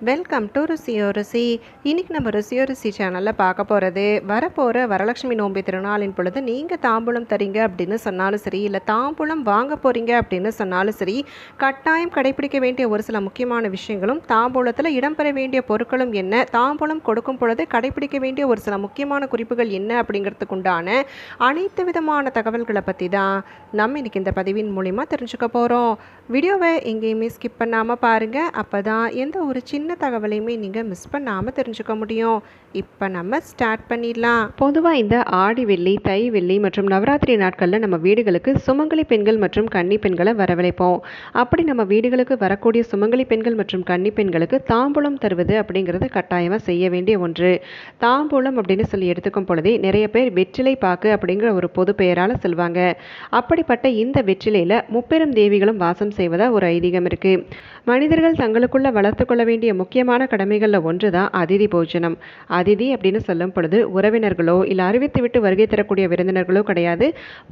Welcome to ருசியோ ருசி இன்றைக்கி நம்ம ருசியோ ருசி சேனலில் பார்க்க போகிறது வரப்போகிற வரலட்சுமி நோம்பி திருநாளின் பொழுது நீங்கள் தாம்பூலம் தரீங்க அப்படின்னு சொன்னாலும் சரி இல்லை தாம்பூலம் வாங்க போகிறீங்க அப்படின்னு சொன்னாலும் சரி கட்டாயம் கடைபிடிக்க வேண்டிய ஒரு சில முக்கியமான விஷயங்களும் தாம்பூலத்தில் இடம்பெற வேண்டிய பொருட்களும் என்ன தாம்பூலம் கொடுக்கும் பொழுது கடைபிடிக்க வேண்டிய ஒரு சில முக்கியமான குறிப்புகள் என்ன அப்படிங்கிறதுக்கு உண்டான அனைத்து விதமான தகவல்களை பற்றி தான் நம்ம இன்றைக்கி இந்த பதிவின் மூலிமா தெரிஞ்சுக்க போகிறோம் வீடியோவை எங்கேயுமே ஸ்கிப் பண்ணாமல் பாருங்கள் அப்போ தான் எந்த ஒரு சின்ன தகவலையுமே நீங்கள் மிஸ் பண்ணாமல் தெரிஞ்சுக்க முடியும். இப்போ நம்ம ஸ்டார்ட் பண்ணிடலாம். பொதுவாக இந்த ஆடி வெள்ளி தை வெள்ளி மற்றும் நவராத்திரி நாட்களில் நம்ம வீடுகளுக்கு சுமங்கலி பெண்கள் மற்றும் கன்னி பெண்களை வரவழைப்போம். அப்படி நம்ம வீடுகளுக்கு வரக்கூடிய சுமங்கலி பெண்கள் மற்றும் கன்னி பெண்களுக்கு தாம்பூலம் தருவது அப்படிங்கிறது கட்டாயமாக செய்ய வேண்டிய ஒன்று. தாம்பூலம் அப்படின்னு சொல்லி எடுத்துக்கும் பொழுதே நிறைய பேர் வெற்றிலை பாக்கு அப்படிங்கிற ஒரு பொது பெயரால் சொல்லுவாங்க அப்படிப்பட்ட இந்த வெற்றிலையில் முப்பெரும் தேவிகளும் வாசம் செய்வதா ஒரு ஐதீகம் இருக்கு. மனிதர்கள் தங்களுக்குள்ள வளர்த்து கொள்ள வேண்டிய முக்கியமான கடமைகளில் ஒன்று தான் அதிதி போஜனம். அதிதி அப்படின்னு சொல்லும் பொழுது உறவினர்களோ இல்லை அறிவித்து விட்டு வருகை தரக்கூடிய விருந்தினர்களோ கிடையாது.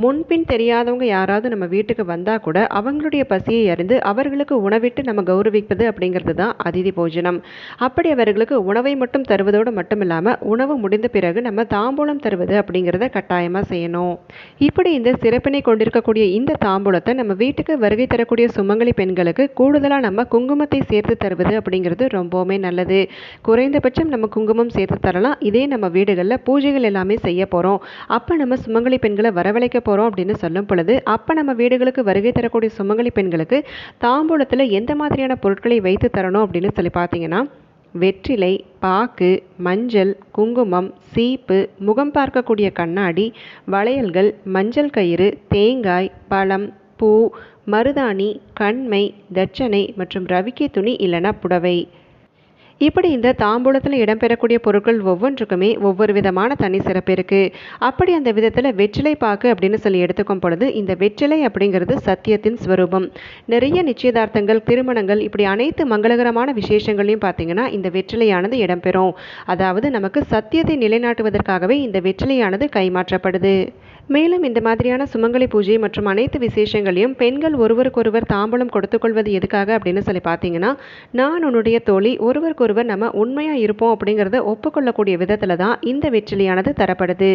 முன்பின் தெரியாதவங்க யாராவது நம்ம வீட்டுக்கு வந்தால் கூட அவங்களுடைய பசியை அறிந்து அவர்களுக்கு உணவிட்டு நம்ம கௌரவிப்பது அப்படிங்கிறது தான் அதிதி போஜனம். அப்படி அவர்களுக்கு உணவை மட்டும் தருவதோடு மட்டும் இல்லாமல் உணவு முடிந்த பிறகு நம்ம தாம்பூலம் தருவது அப்படிங்கிறத கட்டாயமாக செய்யணும். இப்படி இந்த சிறப்பினை கொண்டிருக்கக்கூடிய இந்த தாம்பூலத்தை நம்ம வீட்டுக்கு வருகை தரக்கூடிய சுமங்கலி பெண்களுக்கு கூடுதலாக நம்ம குங்குமத்தை சேர்த்து தருவது அப்படிங்கிறது ரொம்பவுமே நல்லது. குறைந்தபட்சம் நம்ம குங்குமம் சேர்த்து தரலாம். இதே நம்ம வீடுகளில் பூஜைகள் எல்லாமே செய்ய போகிறோம் அப்போ நம்ம சுமங்கலி பெண்களை வரவழைக்க போகிறோம் அப்படின்னு சொல்லும் பொழுது அப்போ நம்ம வீடுகளுக்கு வருகை தரக்கூடிய சுமங்கலி பெண்களுக்கு தாம்பூலத்தில் எந்த மாதிரியான பொருட்களை வைத்து தரணும் அப்படின்னு சொல்லி பார்த்தீங்கன்னா வெற்றிலை பாக்கு மஞ்சள் குங்குமம் சீப்பு முகம் பார்க்கக்கூடிய கண்ணாடி வளையல்கள் மஞ்சள் கயிறு தேங்காய் பழம் பூ மருதாணி கண்மை தட்சணை மற்றும் ரவிக்கை துணி இல்லைன்னா புடவை. இப்படி இந்த தாம்பூலத்தில் இடம்பெறக்கூடிய பொருட்கள் ஒவ்வொன்றுக்குமே ஒவ்வொரு விதமான தனி சிறப்பு இருக்குது அப்படி அந்த விதத்தில் வெற்றிலை பாக்கு அப்படின்னு சொல்லி எடுத்துக்கும் பொழுது இந்த வெற்றிலை அப்படிங்கிறது சத்தியத்தின் ஸ்வரூபம். நிறைய நிச்சயதார்த்தங்கள் திருமணங்கள் இப்படி அனைத்து மங்களகரமான விசேஷங்களையும் பார்த்தீங்கன்னா இந்த வெற்றிலையானது இடம்பெறும் அதாவது நமக்கு சத்தியத்தை நிலைநாட்டுவதற்காகவே இந்த வெற்றிலையானது கைமாற்றப்படுது. மேலும் இந்த மாதிரியான சுமங்கலி பூஜை மற்றும் அனைத்து விசேஷங்களையும் பெண்கள் ஒருவருக்கொருவர் தாம்பூலம் கொடுத்துக்கொள்வது எதுக்காக அப்படின்னு சொல்லி பார்த்தீங்கன்னா நான் உன்னுடைய தோழி ஒருவர் நம்ம உண்மையாக இருப்போம் அப்படிங்கிறத ஒப்புக்கொள்ளக்கூடிய விதத்தில் தான் இந்த வெற்றிலையானது தரப்படுது.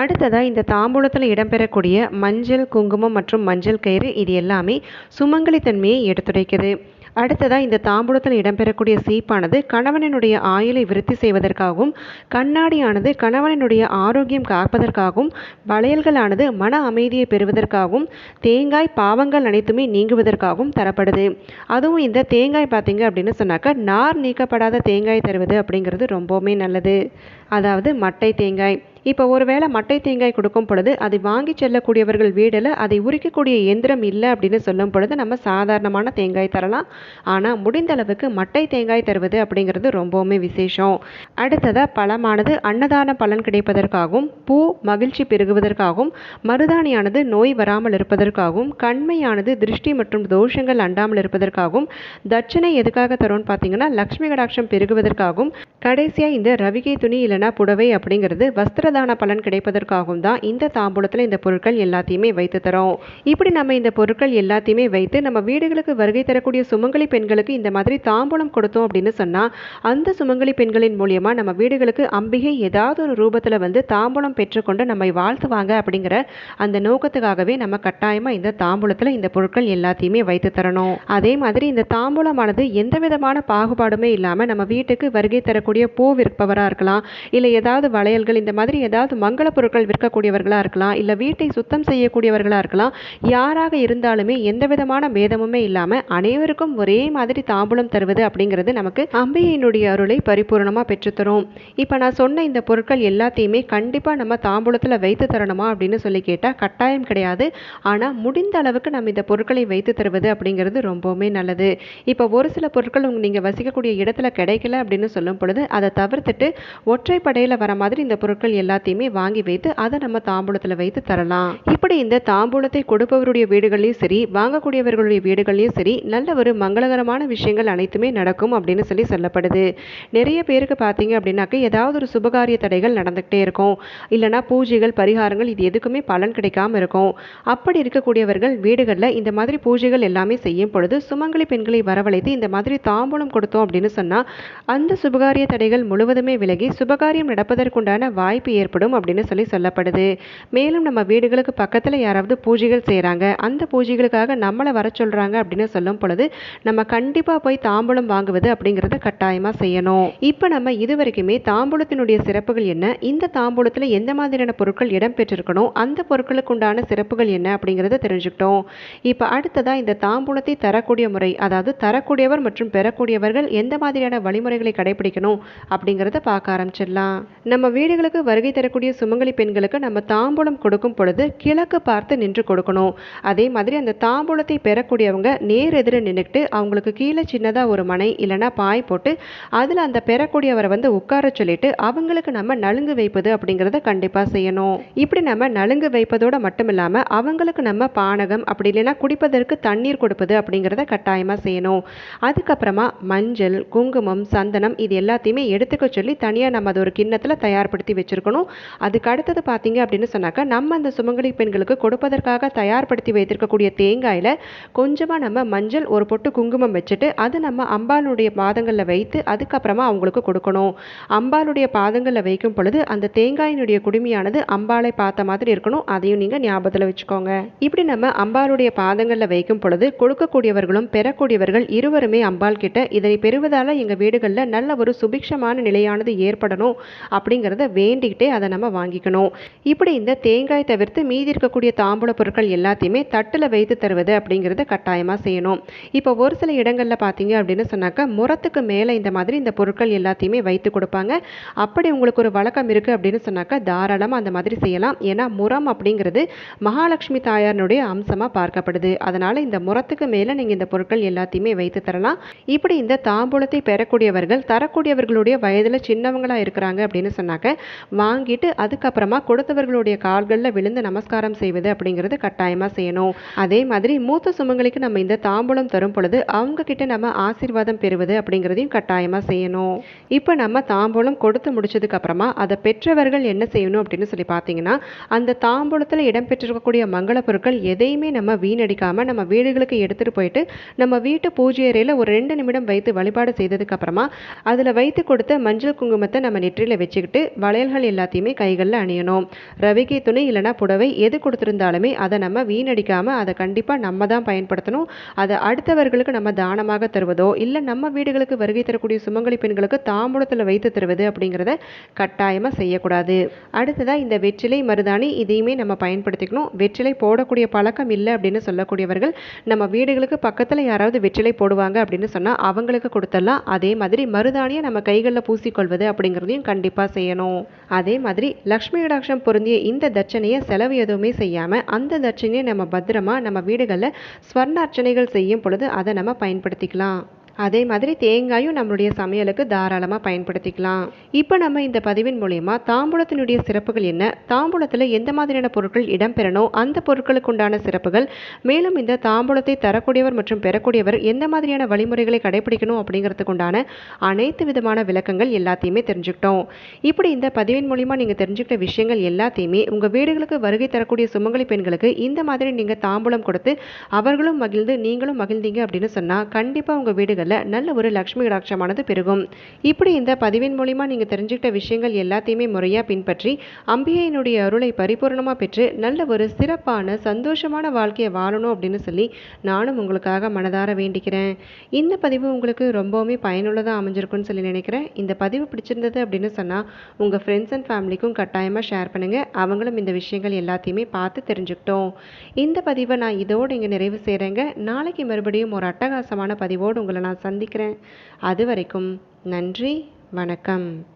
அடுத்ததாக இந்த தாம்பூலத்தில் இடம்பெறக்கூடிய மஞ்சள் குங்குமம் மற்றும் மஞ்சள் கயிறு இது எல்லாமே சுமங்கலி தன்மையை எடுத்துரைக்குது. அடுத்ததாக இந்த தாம்பூலத்தில் இடம்பெறக்கூடிய சீப்பானது கணவனினுடைய ஆயுளை விருத்தி செய்வதற்காகவும் கண்ணாடியானது கணவனினுடைய ஆரோக்கியம் காப்பதற்காகவும் வளையல்களானது மன அமைதியை பெறுவதற்காகவும் தேங்காய் பாவங்கள் அனைத்துமே நீங்குவதற்காகவும் தரப்படுது. அதுவும் இந்த தேங்காய் பார்த்தீங்க அப்படின்னு சொன்னாக்கா நார் நீக்கப்படாத தேங்காய் தருவது அப்படிங்கிறது ரொம்பவுமே நல்லது. அதாவது மட்டை தேங்காய். இப்போ ஒருவேளை மட்டை தேங்காய் கொடுக்கும் பொழுது அதை வாங்கி செல்லக்கூடியவர்கள் வீடில் அதை உரிக்கக்கூடிய எந்திரம் இல்லை அப்படின்னு சொல்லும் பொழுது நம்ம சாதாரணமான தேங்காய் தரலாம். ஆனால் முடிந்த அளவுக்கு மட்டை தேங்காய் தருவது அப்படிங்கிறது ரொம்பவுமே விசேஷம். அடுத்ததாக பழமானது அன்னதான பலன் கிடைப்பதற்காகவும் பூ மகிழ்ச்சி பெருகுவதற்காகவும் மருதாணியானது நோய் வராமல் இருப்பதற்காகவும் கண்மையானது திருஷ்டி மற்றும் தோஷங்கள் அண்டாமல் இருப்பதற்காகவும் தட்சணை எதுக்காக தரும்னு பார்த்தீங்கன்னா லக்ஷ்மி கடாட்சம் பெருகுவதற்காகவும் கடைசியாக இந்த ரவிகை துணி இல்லைனா புடவை அப்படிங்கிறது வஸ்திரதான பலன் கிடைப்பதற்காகவும் தான் இந்த தாம்பூலத்தில் இந்த பொருட்கள் எல்லாத்தையுமே வைத்து தரோம். இப்படி நம்ம இந்த பொருட்கள் எல்லாத்தையுமே வைத்து நம்ம வீடுகளுக்கு வருகை தரக்கூடிய சுமங்கலி பெண்களுக்கு இந்த மாதிரி தாம்பூலம் கொடுத்தோம் அப்படின்னு சொன்னால் அந்த சுமங்கலி பெண்களின் மூலியமா நம்ம வீடுகளுக்கு அம்பிகை ஏதாவது ஒரு ரூபத்தில் வந்து தாம்பூலம் பெற்றுக்கொண்டு நம்மை வாழ்த்துவாங்க அப்படிங்கிற அந்த நோக்கத்துக்காகவே நம்ம கட்டாயமாக இந்த தாம்பூலத்தில் இந்த பொருட்கள் எல்லாத்தையுமே வைத்து தரணும். அதே மாதிரி இந்த தாம்பூலமானது எந்த விதமான பாகுபாடுமே இல்லாமல் நம்ம வீட்டுக்கு வருகை தரக்கூடிய பூ விற்பவராக இருக்கலாம் இல்லை ஏதாவது வளையல்கள் இந்த மாதிரி ஏதாவது மங்கள பொருட்கள் விற்கக்கூடியவர்களாக இருக்கலாம் இல்லை வீட்டை சுத்தம் செய்யக்கூடியவர்களாக இருக்கலாம் யாராக இருந்தாலுமே எந்த விதமான பேதமுமே இல்லாமல் அனைவருக்கும் ஒரே மாதிரி தாம்பூலம் தருவது அப்படிங்கிறது நமக்கு அம்பையினுடைய அருளை பரிபூர்ணமாக பெற்றுத்தரும். இப்போ நான் சொன்ன இந்த பொருட்கள் எல்லாத்தையுமே கண்டிப்பாக நம்ம தாம்பூலத்தில் வைத்து தரணுமா அப்படின்னு சொல்லி கேட்டால் கட்டாயம் கிடையாது. ஆனால் முடிந்த அளவுக்கு நம்ம இந்த பொருட்களை வைத்து தருவது அப்படிங்கிறது ரொம்பவுமே நல்லது. இப்போ ஒரு சில பொருட்கள் உங்க நீங்கள் வசிக்கக்கூடிய இடத்துல கிடைக்கல அப்படின்னு சொல்லும் பொழுது அதை தவிர்த்துட்டு ஒற்றை ஒற்றைப்படையில் வர மாதிரி இந்த பொருட்கள் எல்லாத்தையுமே வாங்கி வைத்து அதை நம்ம தாம்பூலத்தில் வைத்து தரலாம். இப்படி இந்த தாம்பூலத்தை கொடுப்பவருடைய வீடுகள்லையும் சரி வாங்கக்கூடியவர்களுடைய வீடுகள்லையும் சரி நல்ல ஒரு மங்களகரமான விஷயங்கள் அனைத்துமே நடக்கும் அப்படின்னு சொல்லி சொல்லப்படுது. நிறைய பேருக்கு பார்த்தீங்க அப்படின்னாக்க ஏதாவது ஒரு சுபகாரிய தடைகள் நடந்துக்கிட்டே இருக்கும். இல்லைனா பூஜைகள் பரிகாரங்கள் இது எதுக்குமே பலன் கிடைக்காம இருக்கும். அப்படி இருக்கக்கூடியவர்கள் வீடுகளில் இந்த மாதிரி பூஜைகள் எல்லாமே செய்யும் பொழுது சுமங்கலி பெண்களை வரவழைத்து இந்த மாதிரி தாம்பூலம் கொடுத்தோம் அப்படின்னு சொன்னால் அந்த சுபகாரிய தடைகள் முழுவதுமே விலகி சுபகார சுபகாரியம் நடப்பதற்குண்டான வாய்ப்பு ஏற்படும் அப்படின்னு சொல்லி சொல்லப்படுது. மேலும் நம்ம வீடுகளுக்கு பக்கத்தில் யாராவது பூஜைகள் செய்கிறாங்க அந்த பூஜைகளுக்காக நம்மளை வர சொல்கிறாங்க அப்படின்னு சொல்லும் பொழுது நம்ம கண்டிப்பாக போய் தாம்பூலம் வாங்குவது அப்படிங்கிறத கட்டாயமாக செய்யணும். இப்போ நம்ம இது வரைக்குமே தாம்பூலத்தினுடைய சிறப்புகள் என்ன இந்த தாம்பூலத்தில் எந்த மாதிரியான பொருட்கள் இடம்பெற்றிருக்கணும் அந்த பொருட்களுக்கு உண்டான சிறப்புகள் என்ன அப்படிங்கிறத தெரிஞ்சுக்கிட்டோம். இப்போ அடுத்ததாக இந்த தாம்பூலத்தை தரக்கூடிய முறை அதாவது தரக்கூடியவர் மற்றும் பெறக்கூடியவர்கள் எந்த மாதிரியான வழிமுறைகளை கடைபிடிக்கணும் அப்படிங்கிறத பார்க்க ஆரம்பிச்சிடலாம். நம்ம வீடுகளுக்கு வருகை தரக்கூடிய சுமங்கலி பெண்களுக்கு நம்ம தாம்பூலம் கொடுக்கும் பொழுது கிழக்கு பார்த்து நின்று கொடுக்கணும். அதே மாதிரி அந்த தாம்பூலத்தை பெறக்கூடியவங்க நேர் எதிர நின்றுட்டு அவங்களுக்கு கீழே சின்னதாக ஒரு மனை இல்லைனா பாய் போட்டு அதில் அந்த பெறக்கூடியவரை வந்து உட்கார சொல்லிட்டு அவங்களுக்கு நம்ம நலுங்கு வைப்பது அப்படிங்கிறத கண்டிப்பாக செய்யணும். இப்படி நம்ம நலுங்கு வைப்பதோடு மட்டும் இல்லாமல் அவங்களுக்கு நம்ம பானகம் அப்படி இல்லைன்னா குடிப்பதற்கு தண்ணீர் கொடுப்பது அப்படிங்கிறத கட்டாயமாக செய்யணும். அதுக்கப்புறமா மஞ்சள் குங்குமம் சந்தனம் இது எல்லாத்தையுமே எடுத்துக்க சொல்லி தனியாக நம்ம அதை ஒரு கிண்ணத்தில் தயார்படுத்தி வச்சுருக்கணும். அதுக்கு அடுத்தது பார்த்தீங்க அப்படின்னு சொன்னாக்கா நம்ம அந்த சுமங்கலி பெண்களுக்கு கொடுப்பதற்காக தயார்படுத்தி வைத்திருக்கக்கூடிய தேங்காயில் கொஞ்சமாக நம்ம மஞ்சள் ஒரு பொட்டு குங்குமம் வச்சுட்டு அது நம்ம அம்பாளுடைய பாதங்களில் வைத்து அதுக்கப்புறமா அவங்களுக்கு கொடுக்கணும். அம்பாளுடைய பாதங்களில் வைக்கும் பொழுது அந்த தேங்காயினுடைய குடுமையானது அம்பாளை பார்த்த மாதிரி இருக்கணும். அதையும் நீங்கள் ஞாபகத்தில் வச்சுக்கோங்க. இப்படி நம்ம அம்பாளுடைய பாதங்களில் வைக்கும் பொழுது கொடுக்கக்கூடியவர்களும் பெறக்கூடியவர்கள் இருவருமே அம்பாள் கிட்ட இதனை பெறுவதால் எங்கள் வீடுகளில் நல்ல ஒரு சுபிக்ஷமான நிலையானது ஏற்படணும். அப்படிங்கிறத வேண்டிக்கிட்டே அதை நம்ம வாங்கிக்கணும். இப்படி இந்த தேங்காய் தவிர்த்து மீதி இருக்கக்கூடிய தாம்பூல பொருட்கள் எல்லாத்தையுமே தட்டில் வைத்து தருவது அப்படிங்கிறத கட்டாயமாக செய்யணும். இப்போ ஒரு சில இடங்களில் பார்த்தீங்க அப்படின்னு சொன்னாக்கா முரத்துக்கு மேலே இந்த மாதிரி இந்த பொருட்கள் எல்லாத்தையுமே வைத்து கொடுப்பாங்க. அப்படி உங்களுக்கு ஒரு வழக்கம் இருக்குது அப்படின்னு சொன்னாக்கா தாராளமாக அந்த மாதிரி செய்யலாம். ஏன்னா முரம் அப்படிங்கிறது மகாலட்சுமி தாயாரனுடைய அம்சமாக பார்க்கப்படுது. அதனால் இந்த முரத்துக்கு மேலே நீங்கள் இந்த பொருட்கள் எல்லாத்தையுமே வைத்து தரலாம். இப்படி இந்த தாம்பூலத்தை பெறக்கூடியவர்கள் தரக்கூடியவர்களுடைய வயதில் சின்னவங்களாக இருக்கிறாங்க அப்படின்னு சொன்னாக்க வாங்கிட்டு அதுக்கப்புறமா கொடுத்தவர்களுடைய கால்களில் விழுந்து நமஸ்காரம் செய்வது அப்படிங்கிறது கட்டாயமாக செய்யணும். அதே மாதிரி மூத்த சுமங்களுக்கு நம்ம இந்த தாம்பூலம் தரும் பொழுது அவங்க கிட்ட நம்ம ஆசீர்வாதம் பெறுவது அப்படிங்கிறதையும் கட்டாயமாக செய்யணும். இப்போ நம்ம தாம்பூலம் கொடுத்து முடிச்சதுக்கு அப்புறமா அதை பெற்றவர்கள் என்ன செய்யணும் அப்படின்னு சொல்லி பார்த்தீங்கன்னா அந்த தாம்பூலத்தில் இடம்பெற்றிருக்கக்கூடிய மங்கள பொருட்கள் எதையுமே நம்ம வீணடிக்காமல் நம்ம வீடுகளுக்கு எடுத்துகிட்டு போயிட்டு நம்ம வீட்டு பூஜை அறையில் ஒரு ரெண்டு நிமிடம் வைத்து வழிபாடு செய்ததுக்கு அப்புறமா அதில் வைத்து கொடுத்த மஞ்சள் குங்குமத்தை நம்ம நெற்றியில் வச்சுக்கிட்டு வளையல்கள் எல்லாத்தையுமே கைகளில் அணியணும். ரவிக்கை துணி இல்லைனா புடவை எது கொடுத்துருந்தாலுமே அதை நம்ம வீணடிக்காமல் அதை கண்டிப்பாக நம்ம தான் பயன்படுத்தணும். அதை அடுத்தவர்களுக்கு நம்ம தானமாக தருவதோ இல்லை நம்ம வீடுகளுக்கு வருகை தரக்கூடிய சுமங்கலி பெண்களுக்கு தாம்பூலத்தில் வைத்து தருவது அப்படிங்கிறத கட்டாயமாக செய்யக்கூடாது. அடுத்ததாக இந்த வெற்றிலை மருதாணி இதையுமே நம்ம பயன்படுத்திக்கணும். வெற்றிலை போடக்கூடிய பழக்கம் இல்லை அப்படின்னு சொல்லக்கூடியவர்கள் நம்ம வீடுகளுக்கு பக்கத்தில் யாராவது வெற்றிலை போடுவாங்க அப்படின்னு சொன்னால் அவங்களுக்கு கொடுத்துடலாம் அதே மாதிரி மருதாணியை நம்ம கைகளில் பூசிக்கொள்வது அப்படிங்கிறதையும் கண்டிப்பாக செய்யணும். அதே மாதிரி லக்ஷ்மி கடாட்சம் பொருந்திய இந்த தட்சணையை செலவு எதுவுமே செய்யாமல் அந்த தட்சணையை நம்ம பத்திரமா நம்ம வீடுகளில் ஸ்வர்ண அர்ச்சனைகள் செய்யும் பொழுது அதை நம்ம பயன்படுத்திக்கலாம். அதே மாதிரி தேங்காயும் நம்மளுடைய சமையலுக்கு தாராளமாக பயன்படுத்திக்கலாம். இப்போ நம்ம இந்த பதிவின் மூலயமா தாம்பூலத்தினுடைய சிறப்புகள் என்ன தாம்பூலத்தில் எந்த மாதிரியான பொருட்கள் இடம்பெறணும் அந்த பொருட்களுக்கு உண்டான சிறப்புகள் மேலும் இந்த தாம்பூலத்தை தரக்கூடியவர் மற்றும் பெறக்கூடியவர் எந்த மாதிரியான வழிமுறைகளை கடைபிடிக்கணும் அப்படிங்கிறதுக்கு உண்டான அனைத்து விதமான விளக்கங்கள் எல்லாத்தையுமே தெரிஞ்சுக்கிட்டோம். இப்படி இந்த பதிவின் மூலிமா நீங்கள் தெரிஞ்சுக்கிட்ட விஷயங்கள் எல்லாத்தையுமே உங்கள் வீடுகளுக்கு வருகை தரக்கூடிய சுமங்கலி பெண்களுக்கு இந்த மாதிரி நீங்கள் தாம்பூலம் கொடுத்து அவர்களும் மகிழ்ந்து நீங்களும் மகிழ்ந்தீங்க அப்படின்னு சொன்னால் கண்டிப்பாக உங்கள் வீடுகள் வீடுகளில் நல்ல ஒரு லக்ஷ்மி கடாட்சமானது பெருகும். இப்படி இந்த பதிவின் மூலிமா நீங்கள் தெரிஞ்சுக்கிட்ட விஷயங்கள் எல்லாத்தையுமே முறையாக பின்பற்றி அம்பிகையினுடைய அருளை பரிபூர்ணமாக பெற்று நல்ல ஒரு சிறப்பான சந்தோஷமான வாழ்க்கையை வாழணும் அப்படின்னு சொல்லி நானும் உங்களுக்காக மனதார வேண்டிக்கிறேன். இந்த பதிவு உங்களுக்கு ரொம்பவுமே பயனுள்ளதாக அமைஞ்சிருக்குன்னு சொல்லி நினைக்கிறேன். இந்த பதிவு பிடிச்சிருந்தது அப்படின்னு சொன்னால் உங்கள் ஃப்ரெண்ட்ஸ் அண்ட் ஃபேமிலிக்கும் கட்டாயமாக ஷேர் பண்ணுங்கள் அவங்களும் இந்த விஷயங்கள் எல்லாத்தையுமே பார்த்து தெரிஞ்சுக்கிட்டோம். இந்த பதிவை நான் இதோடு இங்கே நிறைவு செய்கிறேங்க நாளைக்கு மறுபடியும் ஒரு அட்டகாசமான பதிவோடு உங்களை நான் சந்திக்கிறேன். அது வரைக்கும் நன்றி வணக்கம்.